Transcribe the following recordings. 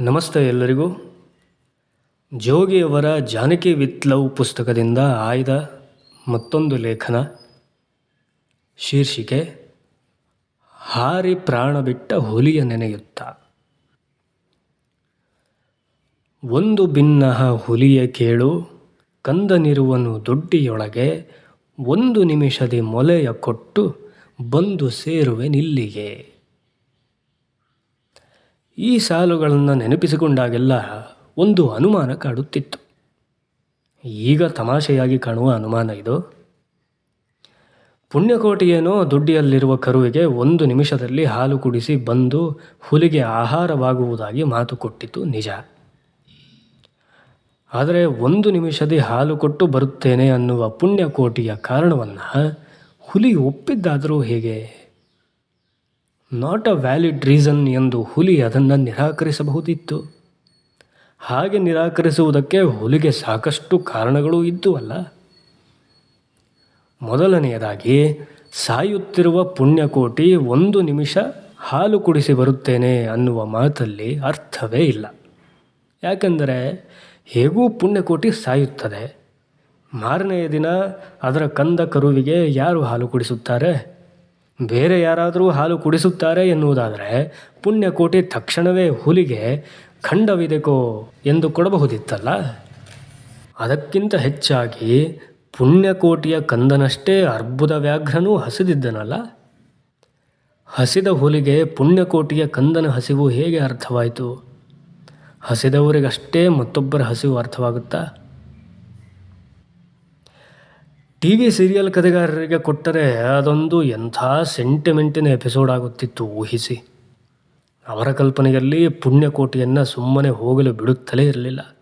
ನಮಸ್ತೆ ಎಲ್ಲರಿಗೂ. ಜೋಗಿಯವರ Janaki with love ಪುಸ್ತಕದಿಂದ ಆಯ್ದ ಮತ್ತೊಂದು ಲೇಖನ, ಶೀರ್ಷಿಕೆ, ಹಾರಿ ಪ್ರಾಣ ಬಿಟ್ಟ ಹುಲಿಯ ನೆನೆಯುತ್ತ. ಒಂದು ಭಿನ್ನಹ ಹುಲಿಯ ಕೇಳು ಕಂದನಿರುವನು ದೊಡ್ಡಿಯೊಳಗೆ ಒಂದು ನಿಮಿಷದಿ ಮೊಲೆಯ ಕೊಟ್ಟು ಬಂದು ಸೇರುವೆ ನಿಲ್ಲಿಗೆ ಈ ಸಾಲುಗಳನ್ನು ನೆನಪಿಸಿಕೊಂಡಾಗೆಲ್ಲ ಒಂದು ಅನುಮಾನ ಕಾಡುತ್ತಿತ್ತು. ಈಗ ತಮಾಷೆಯಾಗಿ ಕಾಣುವ ಅನುಮಾನ ಇದು. ಪುಣ್ಯಕೋಟಿಯೇನೋ ದುಡ್ಡಿಯಲ್ಲಿರುವ ಕರುವಿಗೆ ಒಂದು ನಿಮಿಷದಲ್ಲಿ ಹಾಲು ಕುಡಿಸಿ ಬಂದು ಹುಲಿಗೆ ಆಹಾರವಾಗುವುದಾಗಿ ಮಾತು ಕೊಟ್ಟಿತು ನಿಜ. ಆದರೆ ಒಂದು ನಿಮಿಷದಿ ಹಾಲು ಕೊಟ್ಟು ಬರುತ್ತೇನೆ ಅನ್ನುವ ಪುಣ್ಯಕೋಟಿಯ ಕಾರಣವನ್ನು ಹುಲಿ ಒಪ್ಪಿದ್ದಾದರೂ ಹೇಗೆ? ನಾಟ್ ಅ ವ್ಯಾಲಿಡ್ ರೀಸನ್ ಎಂದು ಹುಲಿ ಅದನ್ನು ನಿರಾಕರಿಸಬಹುದಿತ್ತು. ಹಾಗೆ ನಿರಾಕರಿಸುವುದಕ್ಕೆ ಹುಲಿಗೆ ಸಾಕಷ್ಟು ಕಾರಣಗಳು ಇದ್ದುವಲ್ಲ. ಮೊದಲನೆಯದಾಗಿ, ಸಾಯುತ್ತಿರುವ ಪುಣ್ಯಕೋಟಿ ಒಂದು ನಿಮಿಷ ಹಾಲು ಕುಡಿಸಿ ಬರುತ್ತೇನೆ ಅನ್ನುವ ಮಾತಲ್ಲಿ ಅರ್ಥವೇ ಇಲ್ಲ. ಯಾಕೆಂದರೆ, ಹೇಗೂ ಪುಣ್ಯಕೋಟಿ ಸಾಯುತ್ತದೆ? ಮಾರನೆಯ ದಿನ ಅದರ ಕಂದ ಕರುವಿಗೆ ಯಾರು ಹಾಲು ಕುಡಿಸುತ್ತಾರೆ? ಬೇರೆ ಯಾರಾದರೂ ಹಾಲು ಕುಡಿಸುತ್ತಾರೆ ಎನ್ನುವುದಾದರೆ ಪುಣ್ಯಕೋಟಿ ತಕ್ಷಣವೇ ಹುಲಿಗೆ ಖಂಡವಿದೆಕೋ ಎಂದು ಕೊಡಬಹುದಿತ್ತಲ್ಲ? ಅದಕ್ಕಿಂತ ಹೆಚ್ಚಾಗಿ ಪುಣ್ಯಕೋಟಿಯ ಕಂದನಷ್ಟೇ ಅರ್ಬುದ ವ್ಯಾಘ್ರನೂ ಹಸಿದಿದ್ದನಲ್ಲ? ಹಸಿದ ಹುಲಿಗೆ ಪುಣ್ಯಕೋಟಿಯ ಕಂದನ ಹಸಿವು ಹೇಗೆ ಅರ್ಥವಾಯಿತು? ಹಸಿದವರಿಗಷ್ಟೇ ಮತ್ತೊಬ್ಬರ ಹಸಿವು ಅರ್ಥವಾಗುತ್ತಾ? ಟಿ ವಿ ಸೀರಿಯಲ್ ಕಥೆಗಾರರಿಗೆ ಕೊಟ್ಟರೆ ಅದೊಂದು ಎಂಥ ಸೆಂಟಿಮೆಂಟಿನ ಎಪಿಸೋಡ್ ಆಗುತ್ತಿತ್ತು ಊಹಿಸಿ. ಅವರ ಕಲ್ಪನೆಯಲ್ಲಿ ಪುಣ್ಯಕೋಟಿಯನ್ನು ಸುಮ್ಮನೆ ಹೋಗಲು ಬಿಡುತ್ತಲೇ ಇರಲಿಲ್ಲ.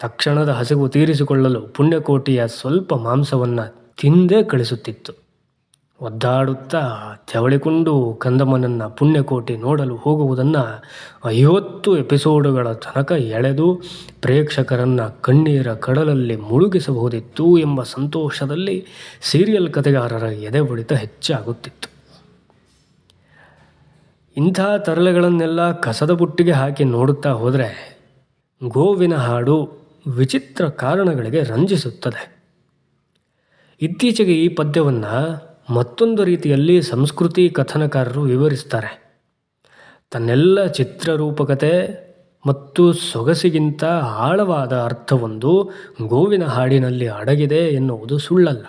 ತಕ್ಷಣದ ಹಸಿವು ತೀರಿಸಿಕೊಳ್ಳಲು ಪುಣ್ಯಕೋಟಿಯ ಸ್ವಲ್ಪ ಮಾಂಸವನ್ನು ತಿಂದೇ ಕಳಿಸುತ್ತಿತ್ತು. ಒದ್ದಾಡುತ್ತಾ ತೆವಳಿಕೊಂಡು ಕಂದಮ್ಮನನ್ನು ಪುಣ್ಯಕೋಟಿ ನೋಡಲು ಹೋಗುವುದನ್ನು ಐವತ್ತು ಎಪಿಸೋಡುಗಳ ತನಕ ಎಳೆದು ಪ್ರೇಕ್ಷಕರನ್ನು ಕಣ್ಣೀರ ಕಡಲಲ್ಲಿ ಮುಳುಗಿಸಬಹುದಿತ್ತು ಎಂಬ ಸಂತೋಷದಲ್ಲಿ ಸೀರಿಯಲ್ ಕಥೆಗಾರರ ಎದೆ ಬಡಿತ ಹೆಚ್ಚಾಗುತ್ತಿತ್ತು. ಇಂಥ ತರಲೆಗಳನ್ನೆಲ್ಲ ಕಸದ ಬುಟ್ಟಿಗೆ ಹಾಕಿ ನೋಡುತ್ತಾ ಹೋದರೆ ಗೋವಿನ ಹಾಡು ವಿಚಿತ್ರ ಕಾರಣಗಳಿಗೆ ರಂಜಿಸುತ್ತದೆ. ಇತ್ತೀಚೆಗೆ ಈ ಪದ್ಯವನ್ನು ಮತ್ತೊಂದು ರೀತಿಯಲ್ಲಿ ಸಂಸ್ಕೃತಿ ಕಥನಕಾರರು ವಿವರಿಸ್ತಾರೆ. ತನ್ನೆಲ್ಲ ಚಿತ್ರರೂಪಕತೆ ಮತ್ತು ಸೊಗಸಿಗಿಂತ ಆಳವಾದ ಅರ್ಥವೊಂದು ಗೋವಿನ ಹಾಡಿನಲ್ಲಿ ಅಡಗಿದೆ ಎನ್ನುವುದು ಸುಳ್ಳಲ್ಲ.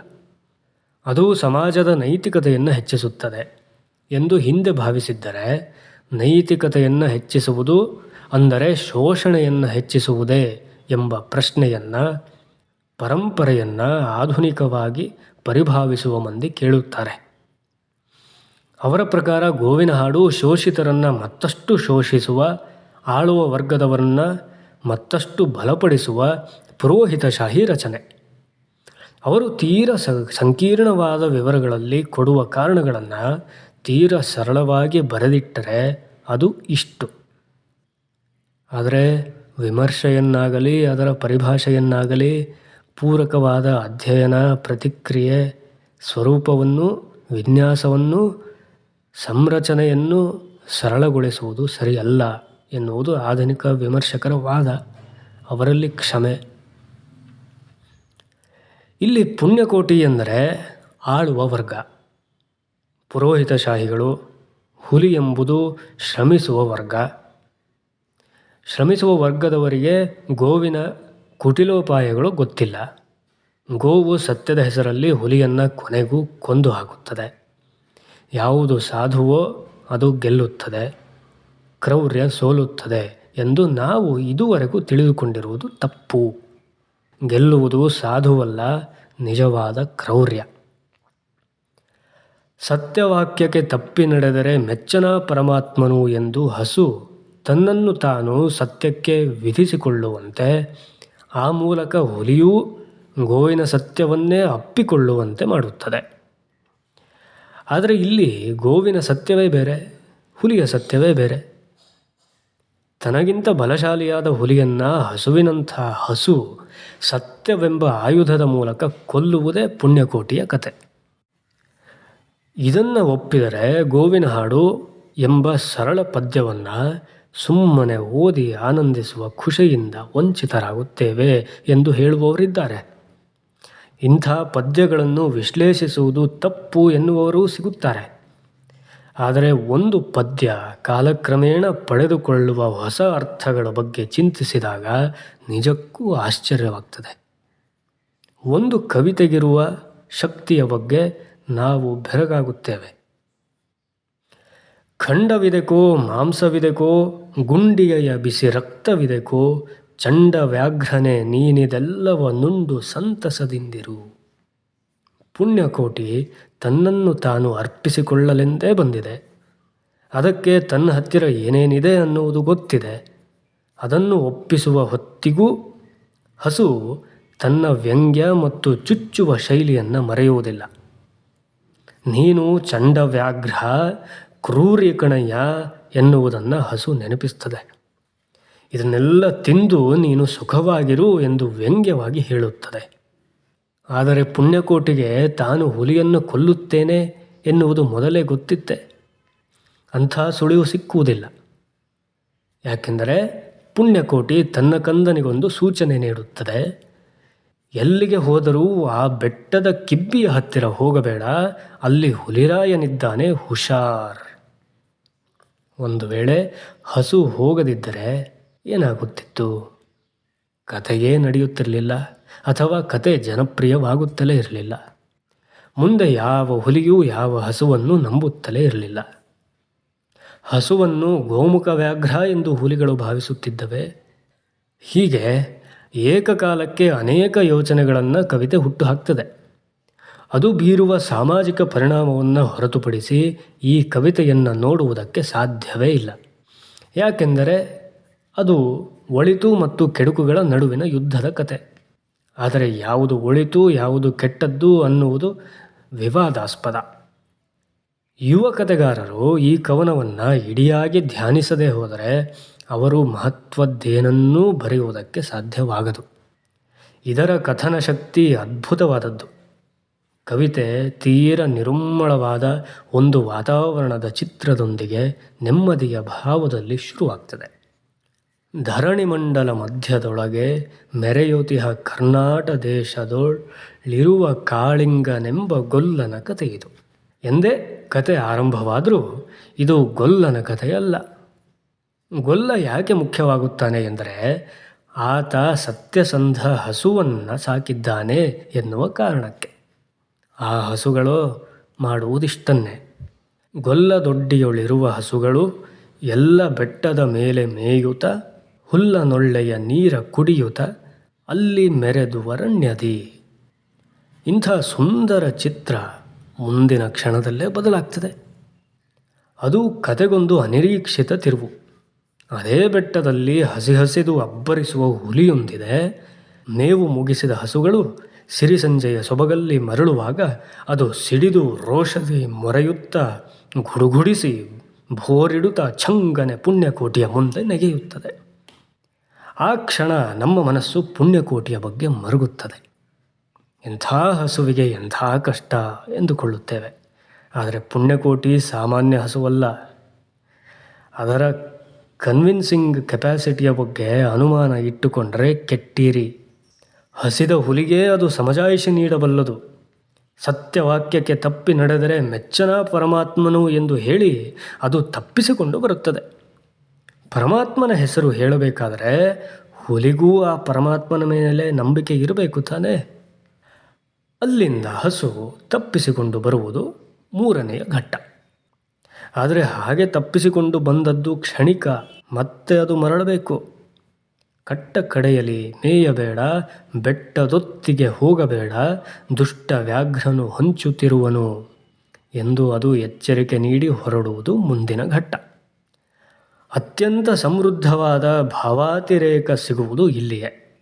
ಅದು ಸಮಾಜದ ನೈತಿಕತೆಯನ್ನು ಹೆಚ್ಚಿಸುತ್ತದೆ ಎಂದು ಹಿಂದೆ ಭಾವಿಸಿದ್ದರೆ ನೈತಿಕತೆಯನ್ನು ಹೆಚ್ಚಿಸುವುದು ಅಂದರೆ ಶೋಷಣೆಯನ್ನು ಹೆಚ್ಚಿಸುವುದೇ ಎಂಬ ಪ್ರಶ್ನೆಯನ್ನು, ಪರಂಪರೆಯನ್ನು ಆಧುನಿಕವಾಗಿ ಪರಿಭಾವಿಸುವ ಮಂದಿ ಕೇಳುತ್ತಾರೆ. ಅವರ ಪ್ರಕಾರ ಗೋವಿನ ಹಾಡು ಶೋಷಿತರನ್ನು ಮತ್ತಷ್ಟು ಶೋಷಿಸುವ, ಆಳುವ ವರ್ಗದವರನ್ನು ಮತ್ತಷ್ಟು ಬಲಪಡಿಸುವ ಪುರೋಹಿತಶಾಹಿ ರಚನೆ. ಅವರು ತೀರ ಸಂಕೀರ್ಣವಾದ ವಿವರಗಳಲ್ಲಿ ಕೊಡುವ ಕಾರಣಗಳನ್ನು ತೀರ ಸರಳವಾಗಿ ಬರೆದಿಟ್ಟರೆ ಅದು ಇಷ್ಟು. ಆದರೆ ವಿಮರ್ಶೆಯನ್ನಾಗಲಿ, ಅದರ ಪರಿಭಾಷೆಯನ್ನಾಗಲಿ ಪೂರಕವಾದ ಅಧ್ಯಯನ ಪ್ರತಿಕ್ರಿಯೆ ಸ್ವರೂಪವನ್ನು, ವಿನ್ಯಾಸವನ್ನು, ಸಂರಚನೆಯನ್ನು ಸರಳಗೊಳಿಸುವುದು ಸರಿಯಲ್ಲ ಎನ್ನುವುದು ಆಧುನಿಕ ವಿಮರ್ಶಕರ ವಾದ. ಅವರಲ್ಲಿ ಕ್ಷಮೆ. ಇಲ್ಲಿ ಪುಣ್ಯಕೋಟಿ ಎಂದರೆ ಆಳುವ ವರ್ಗ. ಪುರೋಹಿತಶಾಹಿಗಳು, ಹುಲಿ ಎಂಬುದು ಶ್ರಮಿಸುವ ವರ್ಗ. ಶ್ರಮಿಸುವ ವರ್ಗದವರಿಗೆ ಗೋವಿನ ಕುಟಿಲೋಪಾಯಗಳು ಗೊತ್ತಿಲ್ಲ. ಗೋವು ಸತ್ಯದ ಹೆಸರಲ್ಲಿ ಹುಲಿಯನ್ನು ಕೊನೆಗೂ ಕೊಂದು ಹಾಕುತ್ತದೆ. ಯಾವುದು ಸಾಧುವೋ ಅದು ಗೆಲ್ಲುತ್ತದೆ. ಕ್ರೌರ್ಯ ಸೋಲುತ್ತದೆ ಎಂದು ನಾವು ಇದುವರೆಗೂ ತಿಳಿದುಕೊಂಡಿರುವುದು ತಪ್ಪು. ಗೆಲ್ಲುವುದು ಸಾಧುವಲ್ಲ, ನಿಜವಾದ ಕ್ರೌರ್ಯ. ಸತ್ಯವಾಕ್ಯಕ್ಕೆ ತಪ್ಪಿ ನಡೆದರೆ ಮೆಚ್ಚನ ಪರಮಾತ್ಮನು ಎಂದು ಹಸು ತನ್ನನ್ನು ತಾನು ಸತ್ಯಕ್ಕೆ ವಿಧಿಸಿಕೊಳ್ಳುವಂತೆ ಆ ಮೂಲಕ ಹುಲಿಯೂ ಗೋವಿನ ಸತ್ಯವನ್ನೇ ಅಪ್ಪಿಕೊಳ್ಳುವಂತೆ ಮಾಡುತ್ತದೆ. ಆದರೆ ಇಲ್ಲಿ ಗೋವಿನ ಸತ್ಯವೇ ಬೇರೆ, ಹುಲಿಯ ಸತ್ಯವೇ ಬೇರೆ. ತನಗಿಂತ ಬಲಶಾಲಿಯಾದ ಹುಲಿಯನ್ನು ಹಸುವಿನಂಥ ಹಸು ಸತ್ಯವೆಂಬ ಆಯುಧದ ಮೂಲಕ ಕೊಲ್ಲುವುದೇ ಪುಣ್ಯಕೋಟಿಯ ಕತೆ ಇದನ್ನು ಒಪ್ಪಿದರೆ ಗೋವಿನ ಹಾಡು ಎಂಬ ಸರಳ ಪದ್ಯವನ್ನು ಸುಮ್ಮನೆ ಓದಿ ಆನಂದಿಸುವ ಖುಷಿಯಿಂದ ವಂಚಿತರಾಗುತ್ತೇವೆ ಎಂದು ಹೇಳುವವರಿದ್ದಾರೆ. ಇಂಥ ಪದ್ಯಗಳನ್ನು ವಿಶ್ಲೇಷಿಸುವುದು ತಪ್ಪು ಎನ್ನುವವರೂ ಸಿಗುತ್ತಾರೆ. ಆದರೆ ಒಂದು ಪದ್ಯ ಕಾಲಕ್ರಮೇಣ ಪಡೆದುಕೊಳ್ಳುವ ಹೊಸ ಅರ್ಥಗಳ ಬಗ್ಗೆ ಚಿಂತಿಸಿದಾಗ ನಿಜಕ್ಕೂ ಆಶ್ಚರ್ಯವಾಗ್ತದೆ. ಒಂದು ಕವಿತೆಗಿರುವ ಶಕ್ತಿಯ ಬಗ್ಗೆ ನಾವು ಬೆರಗಾಗುತ್ತೇವೆ. ಖಂಡವಿದೆಕೋ, ಮಾಂಸವಿದೆಕೋ, ಗುಂಡಿಗೆಯ ಬಿಸಿ ರಕ್ತವಿದೆಕೋ ಚಂಡ ವ್ಯಾಘ್ರನೆ ನೀನಿದೆಲ್ಲವ ನುಂಡು ಸಂತಸದಿಂದಿರು. ಪುಣ್ಯಕೋಟಿ ತನ್ನನ್ನು ತಾನು ಅರ್ಪಿಸಿಕೊಳ್ಳಲೆಂದೇ ಬಂದಿದೆ. ಅದಕ್ಕೆ ತನ್ನ ಹತ್ತಿರ ಏನೇನಿದೆ ಅನ್ನುವುದು ಗೊತ್ತಿದೆ. ಅದನ್ನು ಒಪ್ಪಿಸುವ ಹೊತ್ತಿಗೂ ಹಸು ತನ್ನ ವ್ಯಂಗ್ಯ ಮತ್ತು ಚುಚ್ಚುವ ಶೈಲಿಯನ್ನು ಮರೆಯುವುದಿಲ್ಲ. ನೀನು ಚಂಡವ್ಯಾಘ್ರ ಕ್ರೂರಿ ಕಣಯ್ಯ ಎನ್ನುವುದನ್ನು ಹಸು ನೆನಪಿಸ್ತದೆ. ಇದನ್ನೆಲ್ಲ ತಿಂದು ನೀನು ಸುಖವಾಗಿರು ಎಂದು ವ್ಯಂಗ್ಯವಾಗಿ ಹೇಳುತ್ತದೆ. ಆದರೆ ಪುಣ್ಯಕೋಟಿಗೆ ತಾನು ಹುಲಿಯನ್ನು ಕೊಲ್ಲುತ್ತೇನೆ ಎನ್ನುವುದು ಮೊದಲೇ ಗೊತ್ತಿತ್ತೆ. ಅಂಥ ಸುಳಿವು ಸಿಕ್ಕುವುದಿಲ್ಲ. ಯಾಕೆಂದರೆ ಪುಣ್ಯಕೋಟಿ ತನ್ನ ಕಂದನಿಗೊಂದು ಸೂಚನೆ ನೀಡುತ್ತದೆ. ಎಲ್ಲಿಗೆ ಹೋದರೂ ಆ ಬೆಟ್ಟದ ಕಿಬ್ಬಿಯ ಹತ್ತಿರ ಹೋಗಬೇಡ, ಅಲ್ಲಿ ಹುಲಿರಾಯನಿದ್ದಾನೆ ಹುಷಾರ್. ಒಂದು ವೇಳೆ ಹಸು ಹೋಗದಿದ್ದರೆ ಏನಾಗುತ್ತಿತ್ತು? ಕಥೆಯೇ ನಡೆಯುತ್ತಿರಲಿಲ್ಲ ಅಥವಾ ಕತೆ ಜನಪ್ರಿಯವಾಗುತ್ತಲೇ ಇರಲಿಲ್ಲ. ಮುಂದೆ ಯಾವ ಹುಲಿಯೂ ಯಾವ ಹಸುವನ್ನು ನಂಬುತ್ತಲೇ ಇರಲಿಲ್ಲ. ಹಸುವನ್ನು ಗೋಮುಖ ವ್ಯಾಘ್ರ ಎಂದು ಹುಲಿಗಳು ಭಾವಿಸುತ್ತಿದ್ದವೆ. ಹೀಗೆ ಏಕಕಾಲಕ್ಕೆ ಅನೇಕ ಯೋಚನೆಗಳನ್ನು ಕವಿತೆ ಹುಟ್ಟುಹಾಕ್ತದೆ ಅದು ಬೀರುವ ಸಾಮಾಜಿಕ ಪರಿಣಾಮವನ್ನು ಹೊರತುಪಡಿಸಿ ಈ ಕವಿತೆಯನ್ನು ನೋಡುವುದಕ್ಕೆ ಸಾಧ್ಯವೇ ಇಲ್ಲ. ಯಾಕೆಂದರೆ ಅದು ಒಳಿತು ಮತ್ತು ಕೆಡುಕುಗಳ ನಡುವಿನ ಯುದ್ಧದ ಕತೆ. ಆದರೆ ಯಾವುದು ಒಳಿತು, ಯಾವುದು ಕೆಟ್ಟದ್ದು ಅನ್ನುವುದು ವಿವಾದಾಸ್ಪದ. ಯುವ ಕತೆಗಾರರು ಈ ಕವನವನ್ನು ಇಡಿಯಾಗಿ ಧ್ಯಾನಿಸದೇ ಹೋದರೆ ಅವರು ಮಹತ್ವದ್ದೇನನ್ನೂ ಬರೆಯುವುದಕ್ಕೆ ಸಾಧ್ಯವಾಗದು. ಇದರ ಕಥನ ಶಕ್ತಿ ಅದ್ಭುತವಾದದ್ದು. ಕವಿತೆ ತೀರ ನಿರುಮ್ಮಳವಾದ ಒಂದು ವಾತಾವರಣದ ಚಿತ್ರದೊಂದಿಗೆ ನೆಮ್ಮದಿಯ ಭಾವದಲ್ಲಿ ಶುರುವಾಗ್ತದೆ. ಧರಣಿಮಂಡಲ ಮಧ್ಯದೊಳಗೆ ಮೆರೆಯುತಿಹ ಕರ್ನಾಟ ದೇಶದೊಳಿರುವ ಕಾಳಿಂಗನೆಂಬ ಗೊಲ್ಲನ ಕಥೆಯಿದು ಎಂದೇ ಕತೆ ಆರಂಭವಾದರೂ ಇದು ಗೊಲ್ಲನ ಕಥೆಯಲ್ಲ. ಗೊಲ್ಲ ಯಾಕೆ ಮುಖ್ಯವಾಗುತ್ತಾನೆ ಎಂದರೆ ಆತ ಸತ್ಯಸಂಧ ಹಸುವನ್ನು ಸಾಕಿದ್ದಾನೆ ಎನ್ನುವ ಕಾರಣಕ್ಕೆ. ಆ ಹಸುಗಳು ಮಾಡುವುದಿಷ್ಟನ್ನೇ. ಗೊಲ್ಲ ದೊಡ್ಡಿಯೊಳಿರುವ ಹಸುಗಳು ಎಲ್ಲ ಬೆಟ್ಟದ ಮೇಲೆ ಮೇಯುತ, ಹುಲ್ಲನೊಳ್ಳೆಯ ನೀರ ಕುಡಿಯುತ, ಅಲ್ಲಿ ಮೆರೆದು ವರಣ್ಯದಿ ಇಂಥ ಸುಂದರ ಚಿತ್ರ ಮುಂದಿನ ಕ್ಷಣದಲ್ಲೇ ಬದಲಾಗ್ತದೆ. ಅದು ಕತೆಗೊಂದು ಅನಿರೀಕ್ಷಿತ ತಿರುವು. ಅದೇ ಬೆಟ್ಟದಲ್ಲಿ ಹಸಿ ಹಸಿದು ಅಬ್ಬರಿಸುವ ಹುಲಿಯೊಂದಿದೆ. ಮೇವು ಮುಗಿಸಿದ ಹಸುಗಳು ಸಿರಿಸಂಜೆಯ ಸೊಬಗಲ್ಲಿ ಮರಳುವಾಗ ಅದು ಸಿಡಿದು ರೋಷದಿ ಮೊರೆಯುತ್ತ ಗುಡುಗುಡಿಸಿ ಭೋರಿಡುತ್ತಾ ಛಂಗನೆ ಪುಣ್ಯಕೋಟಿಯ ಮುಂದೆ ನೆಗೆಯುತ್ತದೆ. ಆ ಕ್ಷಣ ನಮ್ಮ ಮನಸ್ಸು ಪುಣ್ಯಕೋಟಿಯ ಬಗ್ಗೆ ಮರುಗುತ್ತದೆ. ಎಂಥ ಹಸುವಿಗೆ ಎಂಥ ಕಷ್ಟ ಎಂದುಕೊಳ್ಳುತ್ತೇವೆ. ಆದರೆ ಪುಣ್ಯಕೋಟಿ ಸಾಮಾನ್ಯ ಹಸುವಲ್ಲ. ಅದರ ಕನ್ವಿನ್ಸಿಂಗ್ ಕೆಪ್ಯಾಸಿಟಿಯ ಬಗ್ಗೆ ಅನುಮಾನ ಇಟ್ಟುಕೊಂಡರೆ ಕೆಟ್ಟಿರಿ. ಹಸಿದ ಹುಲಿಗೆ ಅದು ಸಮಜಾಯಿಷಿ ನೀಡಬಲ್ಲದು. ಸತ್ಯವಾಕ್ಯಕ್ಕೆ ತಪ್ಪಿ ನಡೆದರೆ ಮೆಚ್ಚನ ಪರಮಾತ್ಮನು ಎಂದು ಹೇಳಿ ಅದು ತಪ್ಪಿಸಿಕೊಂಡು ಬರುತ್ತದೆ. ಪರಮಾತ್ಮನ ಹೆಸರು ಹೇಳಬೇಕಾದರೆ ಹುಲಿಗೂ ಆ ಪರಮಾತ್ಮನ ಮೇಲೆ ನಂಬಿಕೆ ಇರಬೇಕು ತಾನೇ. ಅಲ್ಲಿಂದ ಹಸು ತಪ್ಪಿಸಿಕೊಂಡು ಬರುವುದು ಮೂರನೆಯ ಘಟ್ಟ. ಆದರೆ ಹಾಗೆ ತಪ್ಪಿಸಿಕೊಂಡು ಬಂದದ್ದು ಕ್ಷಣಿಕ, ಮತ್ತೆ ಅದು ಮರಳಬೇಕು. ಕಟ್ಟ ಕಡೆಯಲಿ ಮೇಯಬೇಡ, ಬೆಟ್ಟದೊತ್ತಿಗೆ ಹೋಗಬೇಡ, ದುಷ್ಟ ವ್ಯಾಘ್ರನು ಹೊಂಚುತ್ತಿರುವನು ಎಂದು ಅದು ಎಚ್ಚರಿಕೆ ನೀಡಿ ಹೊರಡುವುದು ಮುಂದಿನ ಘಟ್ಟ. ಅತ್ಯಂತ ಸಮೃದ್ಧವಾದ ಭಾವಾತಿರೇಕ ಸಿಗುವುದು ಇಲ್ಲಿಯೇ.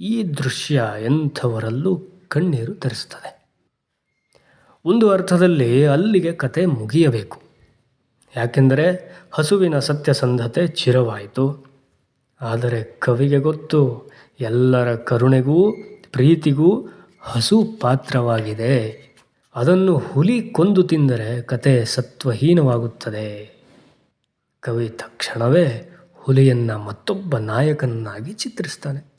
ಈ ದೃಶ್ಯ ಎಂಥವರಲ್ಲೂ ಕಣ್ಣೀರು ತರಿಸುತ್ತದೆ. ಒಂದು ಅರ್ಥದಲ್ಲಿ ಅಲ್ಲಿಗೆ ಕತೆ ಮುಗಿಯಬೇಕು. ಯಾಕೆಂದರೆ ಹಸುವಿನ ಸತ್ಯಸಂಧತೆ ಚಿರವಾಯಿತು. ಆದರೆ ಕವಿಗೆ ಗೊತ್ತು, ಎಲ್ಲರ ಕರುಣೆಗೂ, ಪ್ರೀತಿಗೂ ಹಸು ಪಾತ್ರವಾಗಿದೆ. ಅದನ್ನು ಹುಲಿ ಕೊಂದು ತಿಂದರೆ ಕತೆ ಸತ್ವಹೀನವಾಗುತ್ತದೆ. ಕವಿ ತಕ್ಷಣವೇ ಹುಲಿಯನ್ನು ಮತ್ತೊಬ್ಬ ನಾಯಕನನ್ನಾಗಿ ಚಿತ್ರಿಸ್ತಾನೆ.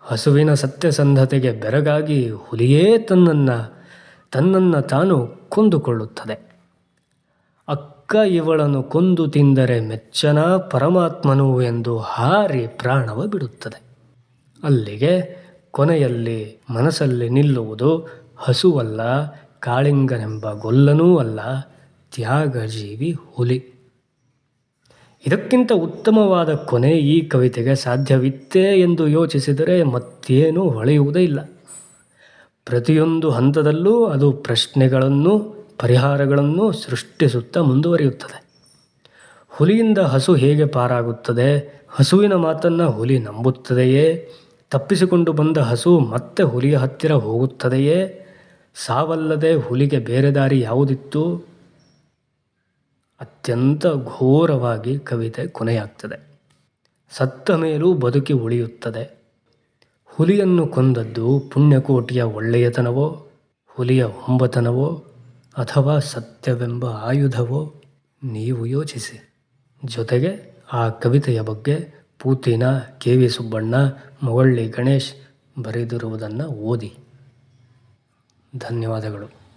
ಹಸುವಿನ ಸತ್ಯಸಂಧತೆಗೆ ಬೆರಗಾಗಿ ಹುಲಿಯೇ ತನ್ನನ್ನು ತನ್ನನ್ನು ತಾನು ಕೊಂದುಕೊಳ್ಳುತ್ತದೆ. ಅಕ್ಕ ಇವಳನ್ನು ಕೊಂದು ತಿಂದರೆ ಮೆಚ್ಚನ ಪರಮಾತ್ಮನು ಎಂದು ಹಾರಿ ಪ್ರಾಣವ ಬಿಡುತ್ತದೆ. ಅಲ್ಲಿಗೆ ಕೊನೆಯಲ್ಲಿ ಮನಸ್ಸಲ್ಲಿ ನಿಲ್ಲುವುದು ಹಸುವಲ್ಲ, ಕಾಳಿಂಗನೆಂಬ ಗೊಲ್ಲನೂ ಅಲ್ಲ, ತ್ಯಾಗಜೀವಿ ಹುಲಿ. ಇದಕ್ಕಿಂತ ಉತ್ತಮವಾದ ಕೊನೆ ಈ ಕವಿತೆಗೆ ಸಾಧ್ಯವಿತ್ತೇ ಎಂದು ಯೋಚಿಸಿದರೆ ಮತ್ತೇನೂ ಹೊಳೆಯುವುದೇ ಇಲ್ಲ. ಪ್ರತಿಯೊಂದು ಹಂತದಲ್ಲೂ ಅದು ಪ್ರಶ್ನೆಗಳನ್ನು ಪರಿಹಾರಗಳನ್ನು ಸೃಷ್ಟಿಸುತ್ತಾ ಮುಂದುವರಿಯುತ್ತದೆ. ಹುಲಿಯಿಂದ ಹಸು ಹೇಗೆ ಪಾರಾಗುತ್ತದೆ? ಹಸುವಿನ ಮಾತನ್ನು ಹುಲಿ ನಂಬುತ್ತದೆಯೇ? ತಪ್ಪಿಸಿಕೊಂಡು ಬಂದ ಹಸು ಮತ್ತೆ ಹುಲಿಯ ಹತ್ತಿರ ಹೋಗುತ್ತದೆಯೇ? ಸಾವಲ್ಲದೆ ಹುಲಿಗೆ ಬೇರೆ ದಾರಿ ಯಾವುದಿತ್ತು? ಅತ್ಯಂತ ಘೋರವಾಗಿ ಕವಿತೆ ಕೊನೆಯಾಗ್ತದೆ. ಸತ್ತ ಮೇಲೂ ಬದುಕಿ ಉಳಿಯುತ್ತದೆ. ಹುಲಿಯನ್ನು ಕೊಂದದ್ದು ಪುಣ್ಯಕೋಟಿಯ ಒಳ್ಳೆಯತನವೋ, ಹುಲಿಯ ಒಂಬತನವೋ? ಅಥವಾ ಸತ್ಯವೆಂಬ ಆಯುಧವೋ ನೀವು ಯೋಚಿಸಿ. ಜೊತೆಗೆ ಆ ಕವಿತೆಯ ಬಗ್ಗೆ ಪೂತಿನ ಕೆ ವಿ ಸುಬ್ಬಣ್ಣ ಮೊಗಳ್ಳಿ ಗಣೇಶ್ ಬರೆದಿರುವುದನ್ನು ಓದಿ. ಧನ್ಯವಾದಗಳು.